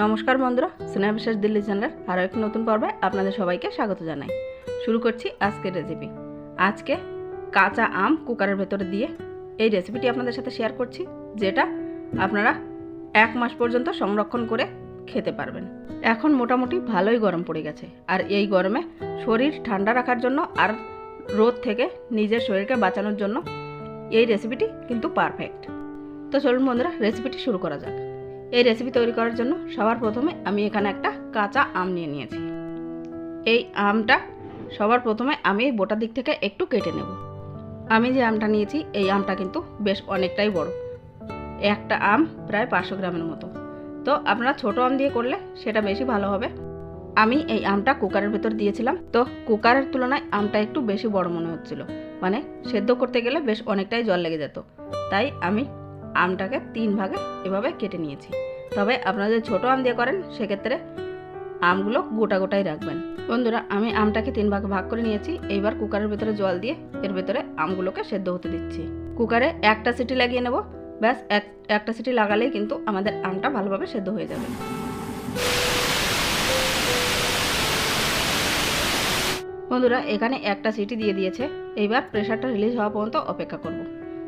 নমস্কার বন্ধুরা, স্নেহা বিশ্বাস দিল্লি চ্যানেলের আরও একটি নতুন পর্বে আপনাদের সবাইকে স্বাগত জানাই। শুরু করছি আজকের রেসিপি আজকে কাঁচা আম কুকারের ভেতরে দিয়ে এই রেসিপিটি আপনাদের সাথে শেয়ার করছি, যেটা আপনারা এক মাস পর্যন্ত সংরক্ষণ করে খেতে পারবেন। এখন মোটামুটি ভালোই গরম পড়ে গেছে, আর এই গরমে শরীর ঠান্ডা রাখার জন্য আর রোদ থেকে নিজের শরীরকে বাঁচানোর জন্য এই রেসিপিটি কিন্তু পারফেক্ট তো চলুন বন্ধুরা রেসিপিটি শুরু করা যাক। এই রেসিপি তৈরি করার জন্য সবার প্রথমে আমি এখানে একটা কাঁচা আম নিয়ে নিয়েছি। এই আমটা সবার প্রথমে আমি বোটার দিক থেকে একটু কেটে নেব। আমি যে আমটা নিয়েছি, এই আমটা কিন্তু বেশ অনেকটাই বড়। একটা আম প্রায় পাঁচশো গ্রামের মতো। তো আপনারা ছোট আম দিয়ে করলে সেটা বেশি ভালো হবে। আমি এই আমটা কুকারের ভেতর দিয়েছিলাম। তো কুকারের তুলনায় আমটা একটু বেশি বড় মনে হচ্ছিল। মানে সেদ্ধ করতে গেলে বেশ অনেকটাই জল লেগে যেত। তাই আমি আমটাকে তিন ভাগে এভাবে কেটে নিয়েছি। তবে আপনারা যদি ছোটো আম দিয়ে করেন, সেক্ষেত্রে আমগুলো গোটা গোটাই রাখবেন। বন্ধুরা, আমি আমটাকে তিন ভাগে ভাগ করে নিয়েছি। এইবার কুকারের ভেতরে জল দিয়ে এর ভেতরে আমগুলোকে সেদ্ধ হতে দিচ্ছি। কুকারে একটা সিটি লাগিয়ে নেব। ব্যাস, এক, একটা সিটি লাগালেই কিন্তু আমাদের আমটা ভালোভাবে সেদ্ধ হয়ে যাবে। বন্ধুরা, এখানে একটা সিটি দিয়ে দিয়েছে। এইবার প্রেশারটা রিলিজ হওয়া পর্যন্ত অপেক্ষা করব।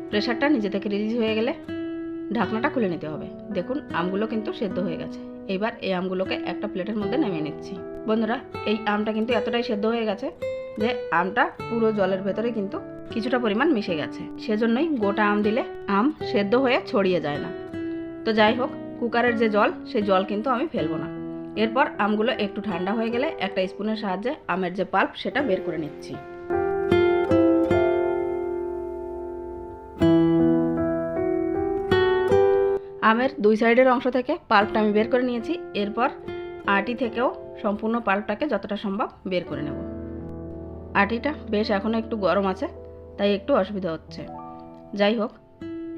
প্রেশারটা নিজে থেকে রিলিজ হয়ে গেলে ঢাকনাটা খুলে নিতে হবে। দেখুন, আমগুলো কিন্তু সেদ্ধ হয়ে গেছে। এবার এই আমগুলোকে একটা প্লেটের মধ্যে নামিয়ে নিচ্ছি। বন্ধুরা, এই আমটা কিন্তু এতটাই সেদ্ধ হয়ে গেছে যে আমটা পুরো জলের ভেতরে কিন্তু কিছুটা পরিমাণ মিশে গেছে। সেজন্যই গোটা আম দিলে আম সেদ্ধ হয়ে ছড়িয়ে যায় না। তো যাই হোক, কুকারের যে জল, সেই জল কিন্তু আমি ফেলব না। এরপর আমগুলো একটু ঠান্ডা হয়ে গেলে একটা স্পুনের সাহায্যে আমের যে পাল্প, সেটা বের করে নিচ্ছি। আমের দুই সাইডের অংশ থেকে পাল্পটা আমি বের করে নিয়েছি। এরপর আটি থেকেও সম্পূর্ণ পাল্পটাকে যতটা সম্ভব বের করে নেব। আটিটা বেশ এখনও একটু গরম আছে, তাই একটু অসুবিধা হচ্ছে। যাই হোক,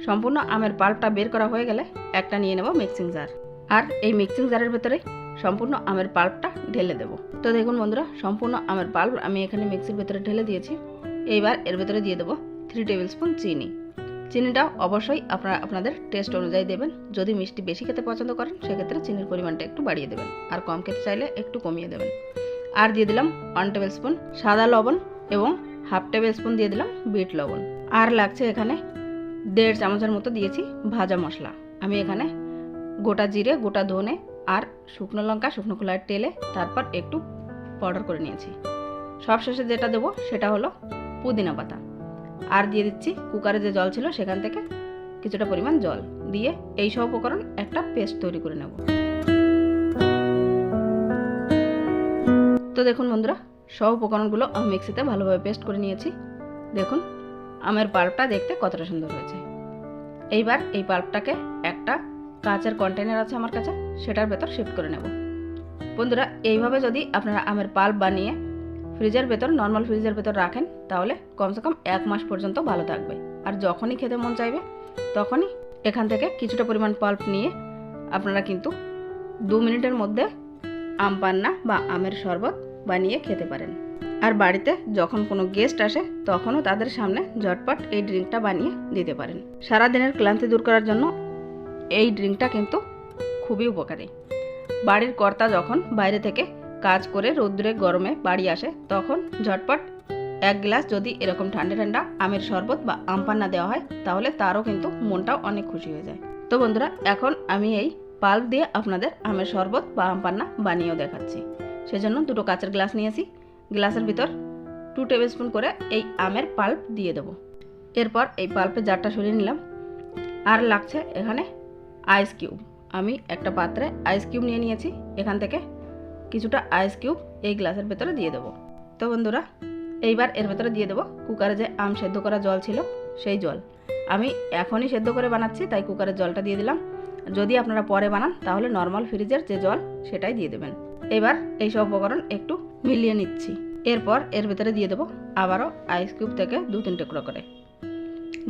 সম্পূর্ণ আমের পাল্পটা বের করা হয়ে গেলে একটা নিয়ে নেব মিক্সিং জার। আর এই মিক্সিং জারের ভেতরে সম্পূর্ণ আমের পাল্পটা ঢেলে দেব। তো দেখুন বন্ধুরা, সম্পূর্ণ আমের পাল্প আমি এখানে মিক্সির ভেতরে ঢেলে দিয়েছি। এইবার এর ভেতরে দিয়ে দেবো থ্রি টেবিল স্পুন চিনি। চিনিটা অবশ্যই আপনারা আপনাদের টেস্ট অনুযায়ী দেবেন। যদি মিষ্টি বেশি খেতে পছন্দ করেন, সেক্ষেত্রে চিনির পরিমাণটা একটু বাড়িয়ে দেবেন। আর কম খেতে চাইলে একটু কমিয়ে দেবেন। আর দিয়ে দিলাম ওয়ান টেবিল স্পুন সাদা লবণ এবং হাফ টেবিল স্পুন দিয়ে দিলাম বিট লবণ। আর লাগছে এখানে দেড় চামচের মতো দিয়েছি ভাজা মশলা। আমি এখানে গোটা জিরে, গোটা ধনে আর শুকনো লঙ্কা, শুকনো খোলার তেলে তারপর একটু পাউডার করে নিয়েছি। সবশেষে যেটা দেবো সেটা হলো পুদিনা পাতা। আর দিয়ে দিচ্ছি কুকারে যে জল ছিল সেখান থেকে কিছুটা পরিমাণ জল দিয়ে এই সব উপকরণ একটা পেস্ট তৈরি করে নেব। তো দেখুন বন্ধুরা, সব উপকরণগুলো আমি মিক্সিতে ভালোভাবে পেস্ট করে নিয়েছি। দেখুন, আমের পাল্পটা দেখতে কতটা সুন্দর হয়েছে। এইবার এই পাল্পটাকে একটা কাঁচের কন্টেনার আছে আমার কাছে, সেটার ভেতর শিফট করে নেব। বন্ধুরা, এইভাবে যদি আপনারা আমের পাল্প বানিয়ে ফ্রিজের ভেতর নর্মাল ফ্রিজের ভেতর রাখেন, তাহলে কমসে কম এক মাস পর্যন্ত ভালো থাকবে। আর যখনই খেতে মন চাইবে, তখনই এখান থেকে কিছুটা পরিমাণ পাল্প নিয়ে আপনারা কিন্তু দু মিনিটের মধ্যে আম পান্না বা আমের শরবত বানিয়ে খেতে পারেন। আর বাড়িতে যখন কোনো গেস্ট আসে, তখনও তাদের সামনে ঝটপট এই ড্রিঙ্কটা বানিয়ে দিতে পারেন। সারাদিনের ক্লান্তি দূর করার জন্য এই ড্রিঙ্কটা কিন্তু খুবই উপকারী। বাড়ির কর্তা যখন বাইরে থেকে কাজ করে রৌদ্রে গরমে বাড়ি আসে, তখন ঝটপট এক গ্লাস যদি এরকম ঠান্ডা ঠান্ডা আমের শরবত বা আম পান্না দেওয়া হয়, তাহলে তারও কিন্তু মনটাও অনেক খুশি হয়ে যায়। তো বন্ধুরা, এখন আমি এই পাল্প দিয়ে আপনাদের আমের শরবত বা আম পান্না বানিয়েও দেখাচ্ছি। সেজন্য দুটো কাঁচের গ্লাস নিয়েছি। গ্লাসের ভিতর টু টেবিল স্পুন করে এই আমের পাল্প দিয়ে দেবো। এরপর এই পাল্পের জারটা সরিয়ে নিলাম। আর লাগছে এখানে আইস কিউব আমি একটা পাত্রে আইস কিউব নিয়ে নিয়েছি। এখান থেকে কিছুটা আইস কিউব এই গ্লাসের ভেতরে দিয়ে দেবো। তো বন্ধুরা, এইবার এর ভেতরে দিয়ে দেবো। কুকারে যে আম সেদ্ধ করা জল ছিল, সেই জল। আমি এখনই সেদ্ধ করে বানাচ্ছি, তাই কুকারের জলটা দিয়ে দিলাম। যদি আপনারা পরে বানান, তাহলে নর্মাল ফ্রিজের যে জল, সেটাই দিয়ে দেবেন। এবার এই সব উপকরণ একটু মিলিয়ে নিচ্ছি। এরপর এর ভেতরে দিয়ে দেবো আবারও আইস কিউব থেকে দু তিন টুকরো করে।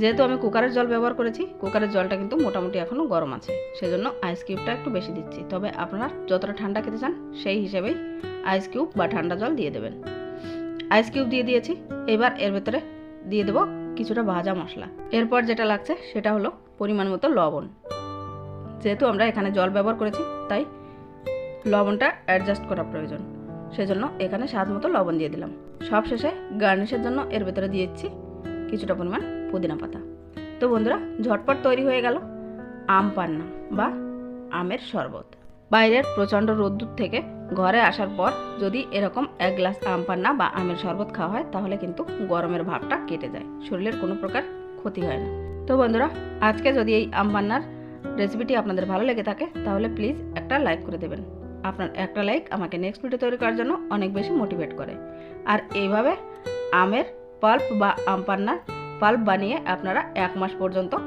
যেহেতু আমি কুকারের জল ব্যবহার করেছি, কুকারের জলটা কিন্তু মোটামুটি এখনও গরম আছে। সেজন্য আইস কিউবটা একটু বেশি দিচ্ছি। তবে আপনারা যতটা ঠান্ডা খেতে চান, সেই হিসেবেই আইস কিউব বা ঠান্ডা জল দিয়ে দেবেন। আইস কিউব দিয়ে দিয়েছি। এবার এর ভেতরে দিয়ে দেবো কিছুটা ভাজা মশলা। এরপর যেটা লাগছে, সেটা হলো পরিমাণ মতো লবণ। যেহেতু আমরা এখানে জল ব্যবহার করেছি, তাই লবণটা অ্যাডজাস্ট করা প্রয়োজন। সেজন্য এখানে স্বাদ মতো লবণ দিয়ে দিলাম। সব শেষে গার্নিশের জন্য এর ভেতরে দিয়েছি কিছুটা পরিমাণ পুদিনা পাতা। তো বন্ধুরা, ঝটপট তৈরি হয়ে গেল আম পান্না বা আমের শরবত। বাইরের প্রচণ্ড রোদ্দুর থেকে ঘরে আসার পর যদি এরকম এক গ্লাস আম পান্না বা আমের শরবত খাওয়া হয়, তাহলে কিন্তু গরমের ভাবটা কেটে যায়। শরীরের কোনো প্রকার ক্ষতি হয় না। তো বন্ধুরা, আজকে যদি এই আম পান্নার রেসিপিটি আপনাদের ভালো লেগে থাকে, তাহলে প্লিজ একটা লাইক করে দেবেন। আপনার একটা লাইক আমাকে নেক্সট ভিডিও তৈরি করার জন্য অনেক বেশি মোটিভেট করে। আর এইভাবে আমের পাল্প বা আম পান্নার পাল্প বানিয়ে আপনারা এক মাস পর্যন্ত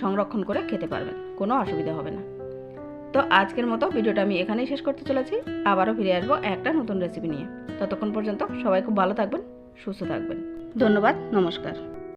সংরক্ষণ করে খেতে পারবেন। কোনো অসুবিধা হবে না। তো আজকের মতো ভিডিওটা আমি এখানেই শেষ করতে চলেছি। আবারও ফিরে আসব একটা নতুন রেসিপি নিয়ে। ততক্ষণ পর্যন্ত সবাই খুব ভালো থাকবেন, সুস্থ থাকবেন। ধন্যবাদ, নমস্কার।